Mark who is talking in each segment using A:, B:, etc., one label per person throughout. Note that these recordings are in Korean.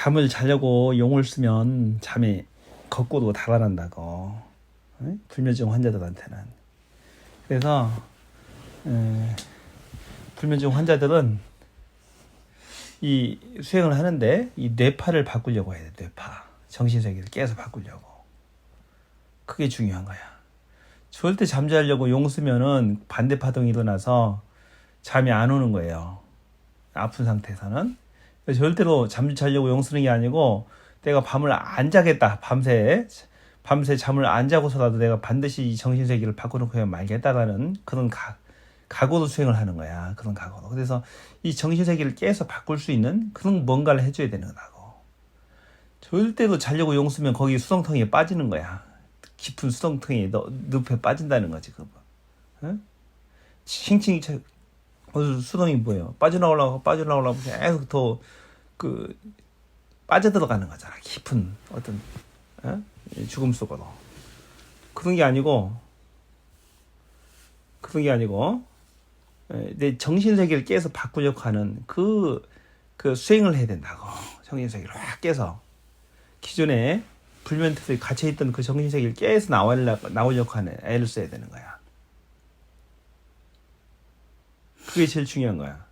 A: 잠을 자려고 용을 쓰면 잠이 거꾸로 달아난다고. 응? 불면증 환자들한테는. 그래서 에, 불면증 환자들은 이 수행을 하는데 이 뇌파를 바꾸려고 해야 돼 뇌파. 정신세계를 깨서 바꾸려고. 그게 중요한 거야. 절대 잠자려고 용 쓰면은 반대 파동이 일어나서 잠이 안 오는 거예요. 아픈 상태에서는 절대로 잠 자려고 용 쓰는 게 아니고 내가 밤을 안 자겠다. 밤새 밤새 잠을 안 자고서라도 내가 반드시 이 정신 세계를 바꿔놓고 말겠다라는 그런 가, 각오로 수행을 하는 거야. 그런 각오로. 그래서 이 정신세계를 깨서 바꿀 수 있는 그런 뭔가를 해줘야 되는 거라고. 절대로 자려고 용 쓰면 거기 수렁텅이에 빠지는 거야. 깊은 수렁텅이에 너, 늪에 빠진다는 거지 그거. 응? 칭칭 어, 수렁이 뭐예요? 빠져나오려고 빠져나오려고 계속 더 그 빠져들어가는 거잖아 깊은 어떤 어? 죽음 속으로 그런 게 아니고 그런 게 아니고 에, 내 정신 세계를 깨서 바꾸려고 하는 그, 그 수행을 해야 된다고 정신 세계를 확 깨서 기존에 불면트에 갇혀 있던 그 정신 세계를 깨서 나오려고 나오려고 하는 애를 써야 되는 거야. 그게 제일 중요한 거야.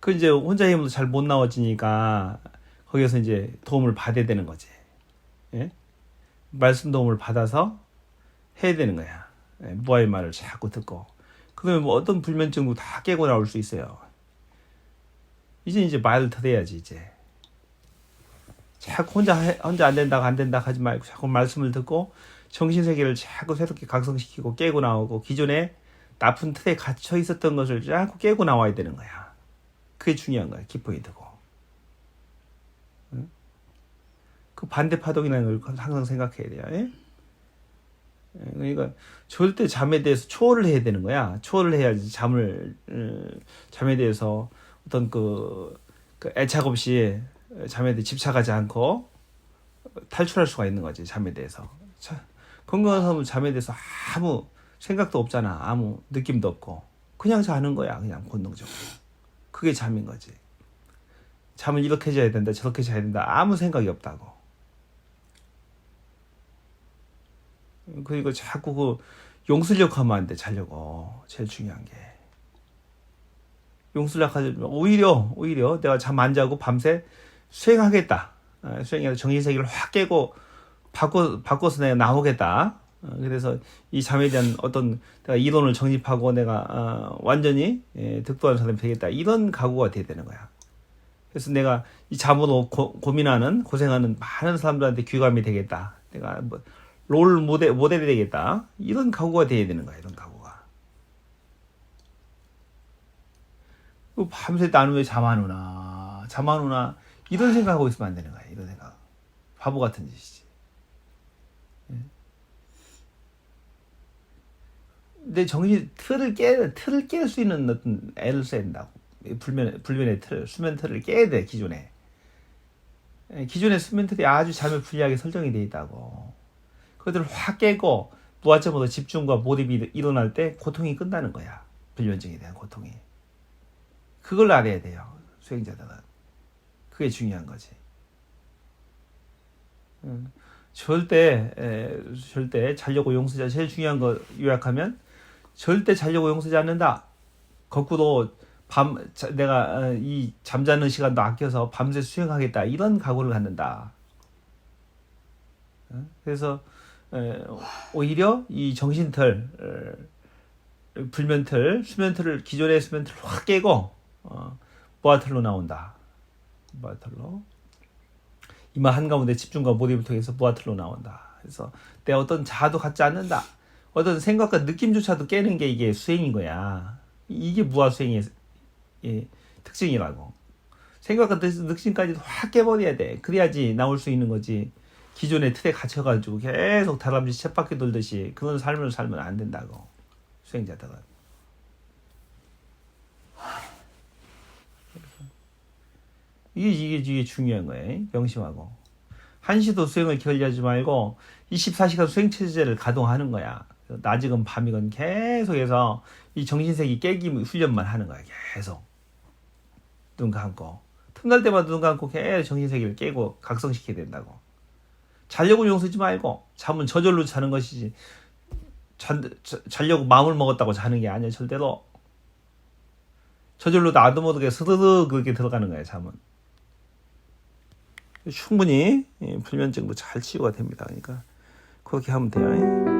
A: 그 이제 혼자 힘으로 잘 못 나와지니까 거기서 이제 도움을 받아야 되는 거지. 예? 말씀 도움을 받아서 해야 되는 거야. 예, 무아의 말을 자꾸 듣고. 그러면 뭐 어떤 불면증도 다 깨고 나올 수 있어요. 이제 이제 말을 들어야지 이제. 자꾸 혼자 해- 혼자 안 된다고 안 된다 하지 말고 자꾸 말씀을 듣고 정신 세계를 자꾸 새롭게 각성시키고 깨고 나오고 기존에 나쁜 틀에 갇혀 있었던 것을 자꾸 깨고 나와야 되는 거야. 그게 중요한 두고. 응? 그 반대 파동이라는 걸 항상 생각해야 돼요. 예? 예, 그러니까 절대 잠에 대해서 초월을 해야 되는 거야. 초월을 해야지 잠을 음, 잠에 대해서 어떤 그, 그 애착 없이 잠에 대해 집착하지 않고 탈출할 수가 있는 거지 잠에 대해서. 자, 건강한 사람은 잠에 대해서 아무 생각도 없잖아. 아무 느낌도 없고 그냥 자는 거야. 그냥 본능적으로. 그게 잠인 거지. 잠을 이렇게 자야 된다, 저렇게 자야 된다. 아무 생각이 없다고. 그리고 자꾸 그 용슬력 하면 안 돼, 자려고. 제일 중요한 게. 용슬력 하지, 오히려, 오히려 내가 잠 안 자고 밤새 수행하겠다. 어, 수행해서 정신세계를 확 깨고 바꿔, 바꿔서 내가 나오겠다. 어, 그래서 이 잠에 대한 어떤 내가 이론을 정립하고 내가 어, 완전히 예, 득도하는 사람이 되겠다. 이런 각오가 돼야 되는 거야. 그래서 내가 이 잠으로 고, 고민하는 고생하는 많은 사람들한테 귀감이 되겠다. 내가 뭐, 롤 모델 모델이 되겠다. 이런 각오가 돼야 되는 거야. 이런 각오가. 그 밤새 나는 왜 잠 안 오나? 잠 안 오나? 이런 생각하고 있으면 안 되는 거야. 이런 생각. 바보 같은 짓이지. 내 정신 틀을 깨 틀을 깰 수 있는 어떤 애를 써야 된다고. 불면 불면의 틀 수면 틀을 깨야 돼 기존에. 예, 기존의 수면 틀이 아주 잠을 불리하게 설정이 돼 있다고. 그것들을 확 깨고 무아점으로 집중과 몰입이 일어날 때 고통이 끝나는 거야. 불면증에 대한 고통이. 그걸 알아야 돼요 수행자들은. 그게 중요한 거지. 음, 절대 에, 절대 자려고 용서자 제일 중요한 거 요약하면 절대 자려고 용서지 않는다. 거꾸로 밤 자, 내가 어, 이 잠자는 시간도 아껴서 밤새 수행하겠다 이런 각오를 갖는다. 어? 그래서 에, 오히려 이 정신틀 어, 불면틀 수면틀을 기존의 수면틀을 확 깨고 어, 무아틀로 나온다. 무아틀로 이마 한가운데 집중과 몰입을 통해서 무아틀로 나온다. 그래서 내 어떤 자아도 갖지 않는다. 어떤 생각과 느낌조차도 깨는 게 이게 수행인 거야. 이게 무아 수행의 예, 특징이라고. 생각과 느- 느낌까지도 확 깨버려야 돼. 그래야지 나올 수 있는 거지. 기존의 틀에 갇혀가지고 계속 다람쥐 쳇바퀴 돌듯이 그런 삶을 살면 안 된다고. 수행자들은. 이게, 이게, 이게 중요한 거예요. 명심하고. 한시도 수행을 결리하지 말고 24시간 수행체제를 가동하는 거야. 낮이건 밤이건 계속해서 이 정신세계 깨기 훈련만 하는 거야. 계속. 눈 감고. 틈날 때마다 눈 감고 계속 정신세계를 깨고 각성시켜야 된다고. 자려고 용서지 말고 잠은 저절로 자는 것이지. 잔, 자, 자려고 마음을 먹었다고 자는 게 아니야 절대로. 저절로 나도 모르게 스르르 그렇게 들어가는 거야 잠은. 충분히 예, 불면증도 잘 치유가 됩니다. 그러니까 그렇게 하면 돼요.